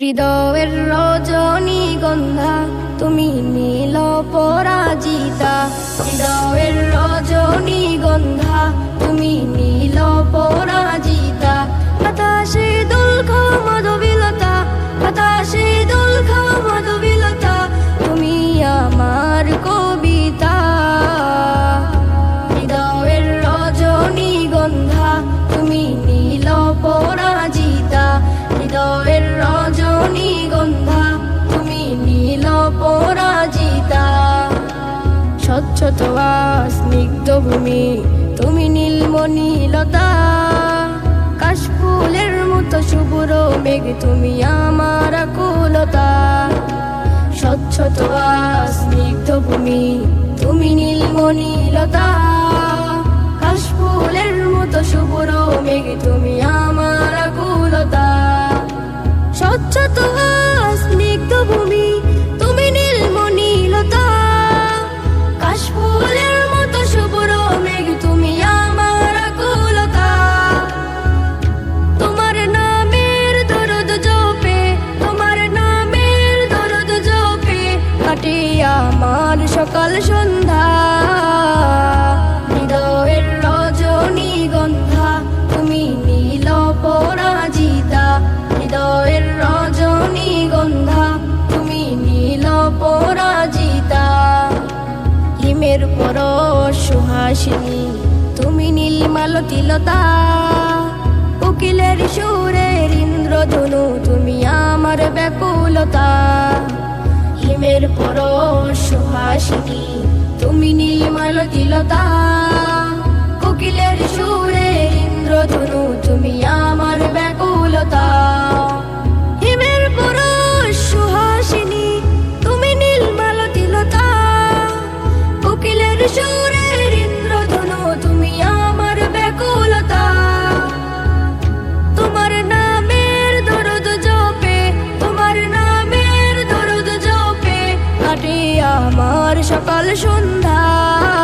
হৃদয়ের রজনী গন্ধা তুমি নীল পরাজিতা তোয়া স্নিগ্ধ ভূমি তুমি নীলমণি লতা কাশফুলের মতো শুভ্র মেঘ, তুমি আমার কুলতা স্বচ্ছ তোয়া স্নিগ্ধ ভূমি তুমি নীলমণি লতা কাশফুলের মতো শুভ্র মেঘ, তুমি আমার কুলতা স্বচ্ছ আমার সকাল সন্ধ্যা, হৃদয়ের রজনী গন্ধা, তুমি নীল পরাজিতা, হৃদয়ের রজনী গন্ধা, তুমি নীল পরাজিতা। হিমের পর সুহাসিনী, তুমি নীলমালতি লতা উকিলের সুরের ইন্দ্রধনু, তুমি আমার ব্যাকুলতা। হিমের পর সুহাসিনী তুমি নীলমালতি লতা ঝড় সকাল সন্ধ্যা।